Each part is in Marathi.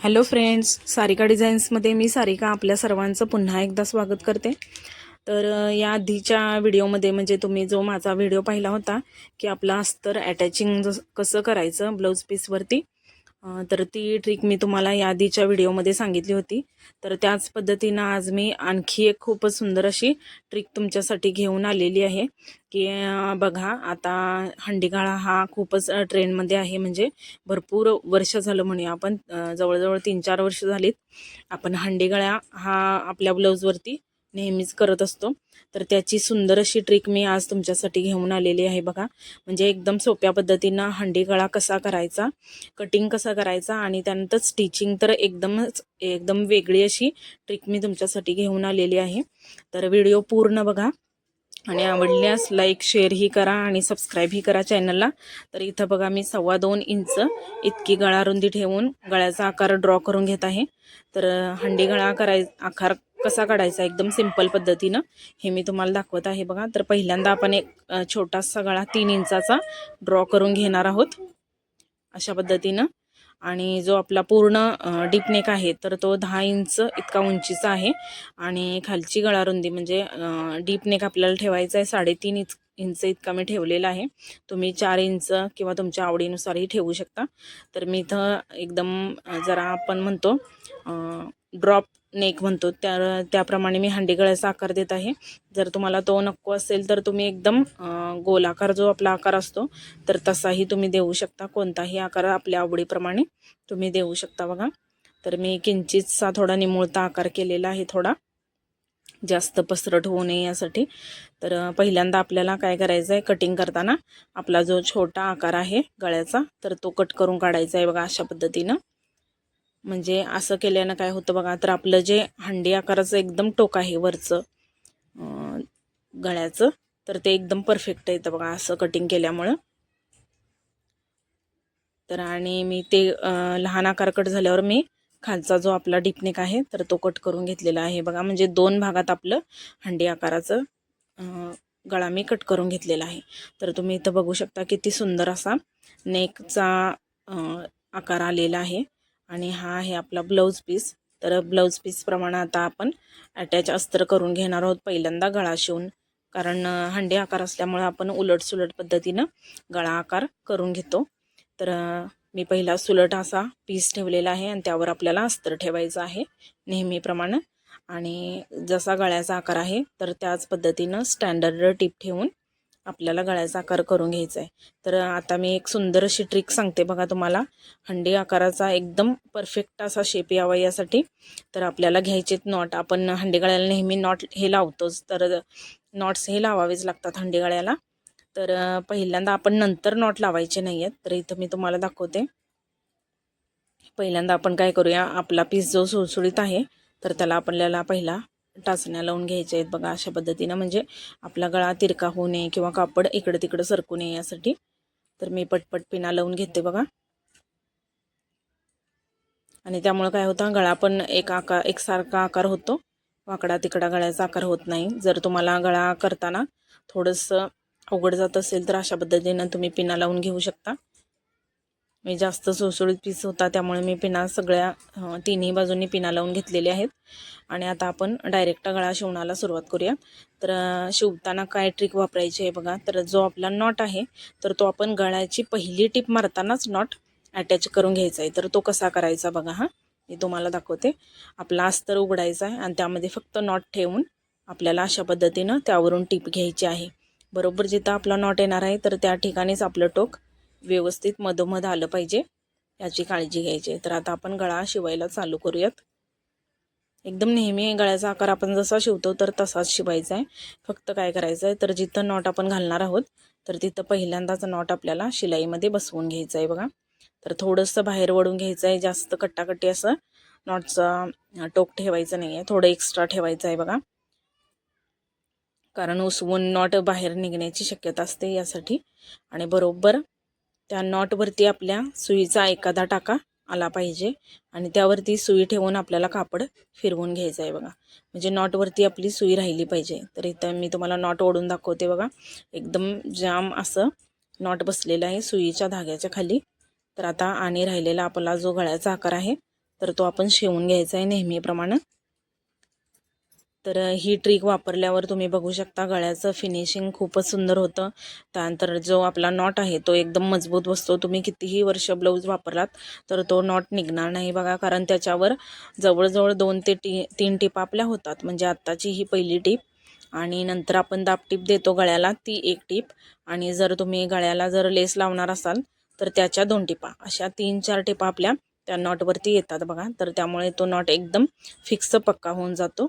हॅलो फ्रेंड्स सारिका डिझाईन्समध्ये मी सारिका आपल्या सर्वांचं पुन्हा एकदा स्वागत करते. तर या आधीच्या व्हिडिओमध्ये म्हणजे तुम्ही जो माझा व्हिडिओ पाहिला होता की आपला अस्तर अटॅचिंग कसं करायचं ब्लाऊज पीसवरती तर ती ट्रिक मी तुम्हाला या आधीच्या व्हिडिओमध्ये सांगितली होती. तर त्याच पद्धतीनं आज मी आणखी एक खूपच सुंदर अशी ट्रिक तुमच्यासाठी घेऊन आलेली आहे. की बघा आता हंडीगाळा हा खूपच ट्रेंडमध्ये आहे. म्हणजे भरपूर वर्ष झालं म्हणूया आपण. जवळजवळ तीन चार वर्ष झालीत. आपण हंडीगाळा हा आपल्या ब्लाऊजवरती नेहमीच करत असतो. तर त्याची सुंदर अशी ट्रिक मी आज तुमच्यासाठी घेऊन आलेली आहे बघा. म्हणजे एकदम सोप्या पद्धतीनं हंडीगळा कसा करायचा कटिंग कसा करायचा आणि त्यानंतर स्टिचिंग तर एकदमच एकदम वेगळी अशी ट्रिक मी तुमच्यासाठी घेऊन आलेली आहे. तर व्हिडिओ पूर्ण बघा. आणि आवडल्यास लाईक शेअरही करा आणि सबस्क्राईबही करा चॅनलला तर इथं बघा मी सव्वा दोन इंच इतकी गळारुंदी ठेवून गळ्याचा आकार ड्रॉ करून घेत आहे. तर हंडी गळा कराय आकार कसा काढायचा एकदम सिंपल पद्धतीनं हे मी तुम्हाला दाखवत आहे बघा. तर पहिल्यांदा आपण एक छोटासा गळा तीन इंचाचा ड्रॉ करून घेणार आहोत. अशा पद्धतीनं. आणि जो आपला पूर्ण डीपनेक आहे तर तो दहा इंच इतका उंचीचा आहे. आणि खालची गळारुंदी म्हणजे डीपनेक आपल्याला ठेवायचा आहे साडेतीन इंच इंच इतका मी ठेवलेला आहे. तुम्ही चार इंच किंवा तुमच्या आवडीनुसारही ठेवू शकता. तर मी इथं एकदम जरा आपण म्हणतो ड्रॉप नेक म्हणतो त्या त्याप्रमाणे मी हंडी गळ्याचा आकार देत आहे. जर तुम्हाला तो नको असेल तर तुम्ही एकदम गोल गोलाकार जो आपला आकार असतो तर तसाही तुम्ही देऊ शकता. कोणताही आकार आपल्या आवडीप्रमाणे तुम्ही देऊ शकता बघा. तर मी किंचितसा थोडा निमुळता आकार केलेला आहे थोडा. जास्त पसरट होऊ नये यासाठी. तर पहिल्यांदा आपल्याला काय करायचं आहे कटिंग करताना आपला जो छोटा आकार आहे गळ्याचा तर तो कट करून काढायचा आहे बघा अशा पद्धतीनं. म्हणजे असं केल्यानं काय होतं बघा तर आपलं जे हंडी आकाराचं एकदम टोक आहे वरचं गळ्याचं तर ते एकदम परफेक्ट येतं बघा असं कटिंग केल्यामुळं. तर आणि मी ते लहान आकार कट झाल्यावर मी खालचा जो आपला डिपनेक आहे तर तो कट करून घेतलेला आहे बघा. म्हणजे दोन भागात आपलं हंडी आकाराचं गळा मी कट करून घेतलेला आहे. तर तुम्ही इथं बघू शकता किती सुंदर असा नेकचा आकार आलेला आहे. आणि हा आहे आपला ब्लाऊज पीस तर ब्लाऊज पीसप्रमाणे आता आपण अटॅच अस्तर करून घेणार आहोत पहिल्यांदा गळा शिवून कारण हंडे हंडी आकार असल्यामुळे आपण उलट सुलट पद्धतीनं गळा आकार करून घेतो. तर मी पहिला सुलट असा पीस ठेवलेला आहे आणि त्यावर आपल्याला अस्तर ठेवायचं आहे नेहमीप्रमाणे. आणि जसा गळ्याचा आकार आहे तर त्याच पद्धतीनं स्टँडर्ड टिप ठेवून आपल्याला गळ्याचा आकार करून घ्यायचा आहे तर आता मी एक सुंदर अशी ट्रिक सांगते बघा तुम्हाला. हंडी आकाराचा एकदम परफेक्ट असा शेप यावा यासाठी. तर आपल्याला घ्यायचेत नॉट आपण हंडी गळ्याला नेहमी नॉट हे लावतोच. तर नॉट्स हे लावावेच लागतात हंडी गळ्याला. तर पहिल्यांदा आपण नंतर नॉट लावायचे नाही आहेत तर इथं मी तुम्हाला दाखवते. पहिल्यांदा आपण काय करूया? आपला पीस जो सुळसुळीत आहे तर त्याला आपल्याला पहिला टाचण्या लावून घ्यायच्या आहेत बघा अशा पद्धतीनं. म्हणजे आपला गळा तिरका होऊ नये किंवा कापड इकडं तिकडं सरकू नये यासाठी. तर मी पटपट पिना लावून घेते बघा. आणि त्यामुळं काय होतं गळा पण एक आकार एकसारखा आकार होतो. वाकडा तिकडा गळ्याचा आकार होत नाही. जर तुम्हाला गळा करताना थोडंसं अवघड जात असेल तर अशा पद्धतीनं तुम्ही पिना लावून घेऊ शकता. मी जास्त सुळसुळीत पीस होता त्यामुळे मी पिना सगळ्या तिन्ही बाजूंनी पिना लावून घेतलेले आहेत. आणि आता आपण डायरेक्ट गळा शिवण्याला सुरुवात करूया. तर शिवताना काय ट्रिक वापरायची आहे बघा. तर जो आपला नॉट आहे तर तो आपण गळ्याची पहिली टिप मारतानाच नॉट अटॅच करून घ्यायचा आहे. तर तो कसा करायचा बघा हा. मी तुम्हाला दाखवते. आपला अस्तर उघडायचा आहे आणि त्यामध्ये फक्त नॉट ठेवून आपल्याला अशा पद्धतीनं त्यावरून टिप घ्यायची आहे. बरोबर जिथं आपला नॉट येणार आहे तर त्या ठिकाणीच आपलं टोक व्यवस्थित मधोमध आलं पाहिजे याची काळजी घ्यायची. आहे तर आता आपण गळा शिवायला चालू करूयात. एकदम नेहमी गळ्याचा आकार आपण जसा शिवतो तर तसाच शिवायचा आहे. फक्त काय करायचं आहे तर जिथं नॉट आपण घालणार आहोत तर तिथं पहिल्यांदाच नॉट आपल्याला शिलाईमध्ये बसवून घ्यायचं आहे बघा. तर थोडंसं बाहेर वळून घ्यायचं आहे जास्त कट्टाकट्टी असं नॉटचा टोक ठेवायचं नाही आहे. थोडं एक्स्ट्रा ठेवायचं आहे बघा. कारण उसवून नॉट बाहेर निघण्याची शक्यता असते यासाठी. आणि बरोबर त्या नॉटवरती आपल्या सुईचा एखादा टाका आला पाहिजे आणि त्यावरती सुई ठेवून आपल्याला कापड फिरवून घ्यायचं आहे बघा. म्हणजे नॉटवरती आपली सुई राहिली पाहिजे. तर इथं मी तुम्हाला नॉट ओढून दाखवते बघा. एकदम जाम असं नॉट बसलेलं आहे सुईच्या धाग्याच्या खाली. तर आता आणि राहिलेला आपला जो गळ्याचा आकार आहे तर तो आपण शिवून घ्यायचा आहे नेहमीप्रमाणे. तर ही ट्रिक वापरल्यावर तुम्ही बघू शकता गळ्याचं फिनिशिंग खूपच सुंदर होतं. त्यानंतर जो आपला नॉट आहे तो एकदम मजबूत बसतो. तुम्ही कितीही वर्ष ब्लाऊज वापरलात तर तो नॉट निघणार नाही बघा. कारण त्याच्यावर जवळजवळ दोन ते टी तीन टीप आपल्या होतात. म्हणजे आत्ताची ही पहिली टीप आणि नंतर आपण दाब टीप देतो गळ्याला ती एक टीप. आणि जर तुम्ही गळ्याला जर लेस लावणार असाल तर त्याच्या दोन टिपा. अशा तीन चार टिपा आपल्या त्या नॉटवरती येतात बघा. तर त्यामुळे तो नॉट एकदम फिक्स पक्का होऊन जातो.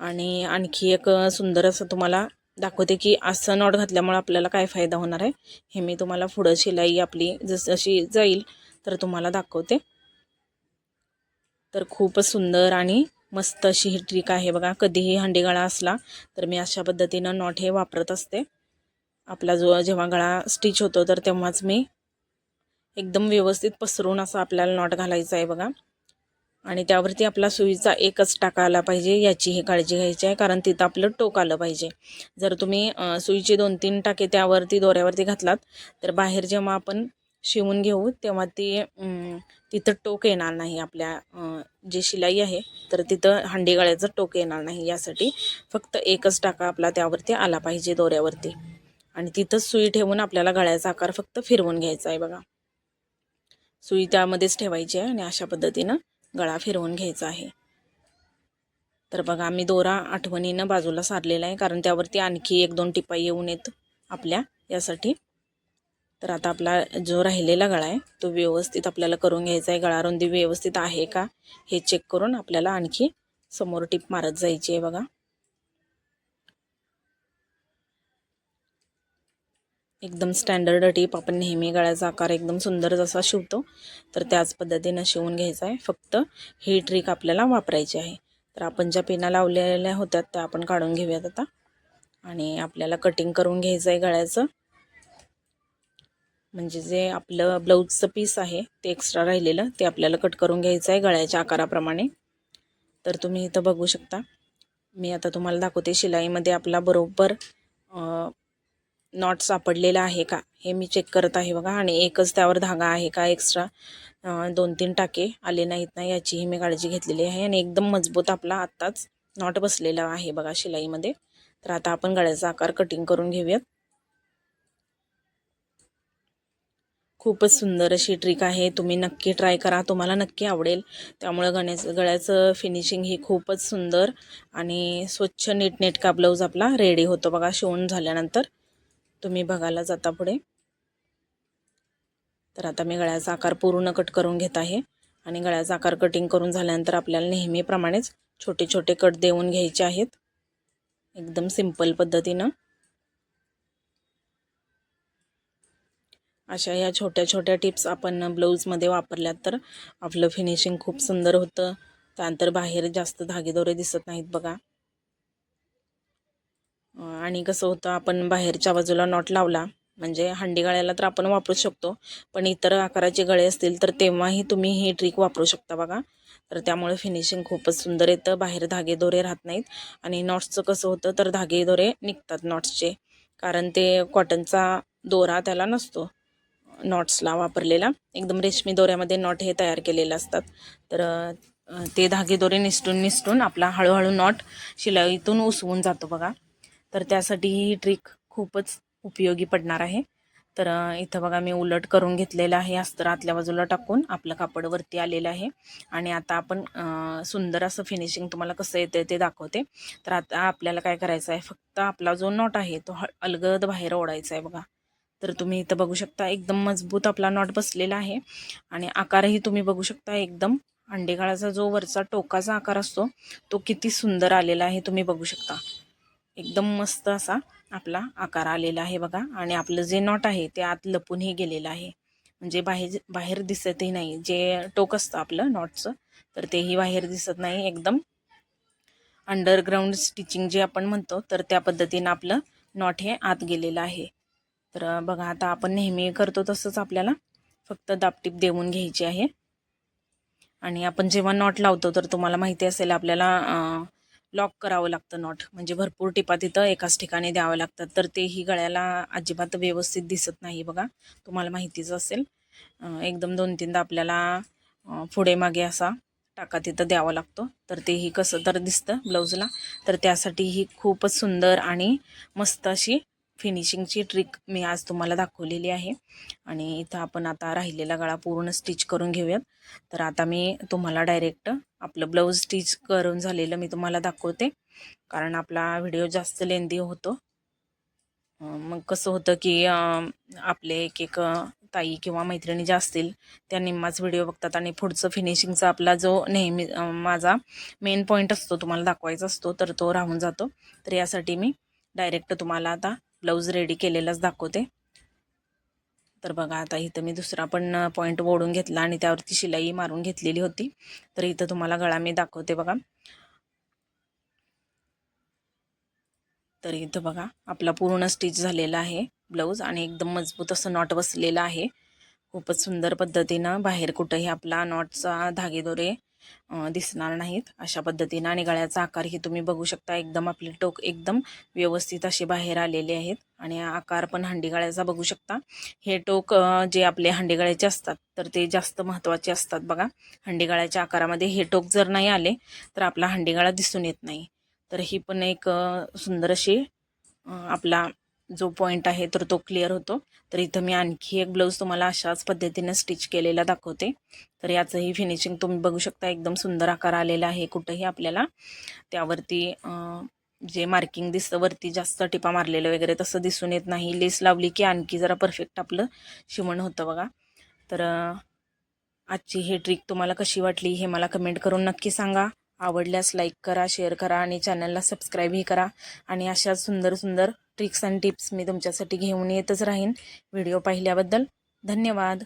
आणि आणखी एक सुंदर असं तुम्हाला दाखवते की असं नॉट घातल्यामुळे आपल्याला काय फायदा होणार आहे हे मी तुम्हाला पुढं शिलाई आपली जशी जाईल तर तुम्हाला दाखवते. तर खूपच सुंदर आणि मस्त अशी ही ट्रिक आहे बघा कधीही हंडीगळा असला तर मी अशा पद्धतीनं नॉट हे वापरत असते. आपला जो जेव्हा गळा स्टिच होतो तर तेव्हाच मी एकदम व्यवस्थित पसरून असं आपल्याला नॉट घालायचं आहे बघा. आणि त्यावरती आपला सुईचा एकच टाका आला पाहिजे याची ही काळजी घ्यायची आहे कारण तिथं आपलं टोक आलं पाहिजे. जर तुम्ही सुईचे दोन तीन टाके त्यावरती दोऱ्यावरती घातलात तर बाहेर जेव्हा आपण शिवून घेऊ तेव्हा ती तिथं टोक येणार नाही आपल्या जी शिलाई आहे तर तिथं हंडी गळ्याचं टोक येणार नाही. यासाठी फक्त एकच टाका आपला त्यावरती आला पाहिजे दोऱ्यावरती. आणि तिथंच सुई ठेवून आपल्याला गळ्याचा आकार फक्त फिरवून घ्यायचा आहे बघा. सुई त्यामध्येच ठेवायची आहे आणि अशा पद्धतीनं गळा फिरवून घ्यायचा आहे. तर बघा आम्ही दोरा आठवणीनं बाजूला सारलेला आहे कारण त्यावरती आणखी एक दोन टिपा येऊन येत आपल्या यासाठी. तर आता आपला जो राहिलेला गळा आहे तो व्यवस्थित आपल्याला करून घ्यायचा आहे. गळारुंदी व्यवस्थित आहे का हे चेक करून आपल्याला आणखी समोर टिप मारत जायची आहे बघा. एकदम स्टँडर्ड टीप आपण नेहमी गळ्याचा आकार एकदम सुंदर जसा शिवतो. तर त्याच पद्धतीनं शिवून घ्यायचा आहे. फक्त ही ट्रिक आपल्याला वापरायची आहे. तर आपण ज्या पिना लावलेल्या होत्या त्या आपण काढून घेऊयात आता. आणि आपल्याला कटिंग करून घ्यायचं आहे गळ्याचं. म्हणजे जे आपलं ब्लाऊजचं पीस आहे ते एक्स्ट्रा राहिलेलं ते आपल्याला कट करून घ्यायचं आहे गळ्याच्या आकाराप्रमाणे. तर तुम्ही इथं बघू शकता. मी आता तुम्हाला दाखवते शिलाईमध्ये आपला बरोबर नॉट सापडलेला आहे का? हे मी चेक करत आहे बघा. आणि एकच त्यावर धागा आहे का एक्स्ट्रा दोन तीन टाके आले नाहीत ना याचीही मी काळजी घेतलेली आहे. आणि एकदम मजबूत आपला आत्ताच नॉट बसलेला आहे बघा शिलाईमध्ये. तर आता आपण गळ्याचा आकार कटिंग करून घेऊयात. खूपच सुंदर अशी ट्रिक आहे. तुम्ही नक्की ट्राय करा. तुम्हाला नक्की आवडेल. त्यामुळं गण्याचं गळ्याचं फिनिशिंग ही खूपच सुंदर आणि स्वच्छ नीटनेटका ब्लाऊज आपला रेडी होतो बघा. शिवून झाल्यानंतर. तुम्ही बघायला जाता पुढे. तर आता मी गळ्याचा आकार पूर्ण कट करून घेत आहे. आणि गळ्याचा आकार कटिंग करून झाल्यानंतर आपल्याला नेहमीप्रमाणेच छोटे छोटे कट देऊन घ्यायचे आहेत. एकदम सिंपल पद्धतीनं. अशा या छोट्या छोट्या टिप्स आपण ब्लाऊजमध्ये वापरल्यात तर आपलं फिनिशिंग खूप सुंदर होतं. त्यानंतर बाहेर जास्त धागेदोरे दिसत नाहीत बघा. आणि कसं होतं आपण बाहेरच्या बाजूला नॉट लावला म्हणजे हंडी गळ्याला तर आपण वापरू शकतो पण इतर आकाराचे गळे असतील तर तेव्हाही तुम्ही ही ट्रिक वापरू शकता बघा. तर त्यामुळे फिनिशिंग खूपच सुंदर येतं बाहेर धागे दोरे राहत नाहीत. आणि नॉट्सचं कसं होतं तर धागे दोरे निघतात नॉट्सचे कारण ते कॉटनचा दोरा त्याला नसतो नॉट्सला वापरलेला. एकदम रेशमी दोऱ्यामध्ये नॉट हे तयार केलेले असतात. तर ते धागे दोरे निसटून निसटून आपला हळूहळू नॉट शिलाईतून उसवून जातो बघा. तर त्यासाठी ही ट्रिक खूपच उपयोगी पडणार आहे. तर इथं बघा मी उलट करून घेतलेलं आहे अस्तर आतल्या बाजूला टाकून आपलं कापड वरती आलेलं आहे. आणि आता आपण सुंदर असं फिनिशिंग तुम्हाला कसं येतं ते दाखवते. तर आता आपल्याला काय करायचं आहे फक्त आपला जो नॉट आहे तो अलगद बाहेर ओढायचा आहे बघा. तर तुम्ही इथं बघू शकता एकदम मजबूत आपला नॉट बसलेला आहे. आणि आकारही तुम्ही बघू शकता एकदम अंडेगाळाचा जो वरचा टोकाचा आकार असतो तो किती सुंदर आलेला आहे तुम्ही बघू शकता. एकदम मस्त असा आपला आकार आलेला आहे बघा. आणि आपलं जे नॉट आहे ते आत लपूनही गेलेलं आहे. म्हणजे बाहेर बाहेर दिसतही नाही. जे टोक असतं आपलं नॉटचं तर तेही बाहेर दिसत नाही एकदम. अंडरग्राऊंड स्टिचिंग जे आपण म्हणतो तर त्या पद्धतीनं आपलं नॉट हे आत गेलेलं आहे. तर बघा आता आपण नेहमी करतो तसंच आपल्याला फक्त दापटीप देऊन घ्यायची आहे. आणि आपण जेव्हा नॉट लावतो तर तुम्हाला माहिती असेल आपल्याला लॉक करावं लागतं नॉट म्हणजे भरपूर टिपा तिथं एकाच ठिकाणी द्यावं लागतात. तर तेही गळ्याला अजिबात व्यवस्थित दिसत नाही बघा. तुम्हाला माहितीच असेल. एकदम दोन तीनदा आपल्याला पुढे मागे असा टाका तिथं द्यावा लागतो. तर तेही कसं तर दिसतं ब्लाऊजला तर त्यासाठी ही खूपच सुंदर आणि मस्त अशी फिनिशिंगची ट्रिक मी आज तुम्हाला दाखवलेली आहे. आणि इथं आपण आता राहिलेला गळा पूर्ण स्टिच करून घेऊयात. तर आता मी तुम्हाला डायरेक्ट आपलं ब्लाऊज स्टिच करून झालेलं मी तुम्हाला दाखवते. कारण आपला व्हिडिओ जास्त लेंदी होतो. मग कसं होतं की आपले एक एक ताई किंवा मैत्रिणी ज्या असतील त्या निम्माच व्हिडिओ बघतात. आणि पुढचं फिनिशिंगचा आपला जो नेहमी माझा मेन पॉईंट असतो तुम्हाला दाखवायचा असतो तर तो राहून जातो. तर यासाठी मी डायरेक्ट तुम्हाला आता ब्लाऊज रेडी केलेलाच दाखवते. तर बघा आता इथं मी दुसरा पण पॉईंट ओढून घेतला आणि त्यावरती शिलाई मारून घेतलेली होती. तर इथं तुम्हाला गळा मी दाखवते बघा. तर इथं बघा आपला पूर्ण स्टिच झालेला आहे ब्लाऊज आणि एकदम मजबूत असं नॉट बसलेलं आहे. खूपच सुंदर पद्धतीनं बाहेर कुठंही आपला नॉटचा धागेदोरे दिसणार नाहीत. अशा पद्धतीनं आणि गळ्याचा आकार ही तुम्ही बघू शकता. एकदम आपली टोक एकदम व्यवस्थित असे बाहेर आलेले आहेत. आणि आकार पण हंडीगाळ्याचा बघू शकता. हे टोक जे आपले हंडीगाळ्याचे असतात तर ते जास्त महत्त्वाचे असतात बघा. हंडीगाळ्याच्या आकारामध्ये हे टोक जर नाही आले तर आपला हंडीगाळा दिसून येत नाही. तर ही पण एक सुंदर अशी आपला जो पॉईंट आहे तर तो क्लिअर होतो. तर इथं मी आणखी एक ब्लाऊज तुम्हाला अशाच पद्धतीने स्टिच केलेला दाखवते. तर याचंही फिनिशिंग तुम्ही बघू शकता एकदम सुंदर आकार आलेला आहे कुठंही आपल्याला. त्यावरती जे मार्किंग दिसतं वरती जास्त टिपा मारलेलं वगैरे तसं दिसून येत नाही. लेस लावली की आणखी जरा परफेक्ट आपलं शिवण होतं बघा. तर आजची ही ट्रिक तुम्हाला कशी वाटली हे मला कमेंट करून नक्की सांगा. आवडल्यास लाईक करा शेअर करा आणि चॅनलला सबस्क्राईबही करा. आणि अशाच सुंदर सुंदर ट्रिक्स अँड टिप्स मी तुमच्यासाठी घेऊन येतच राहीन. व्हिडिओ पाहिल्याबद्दल धन्यवाद.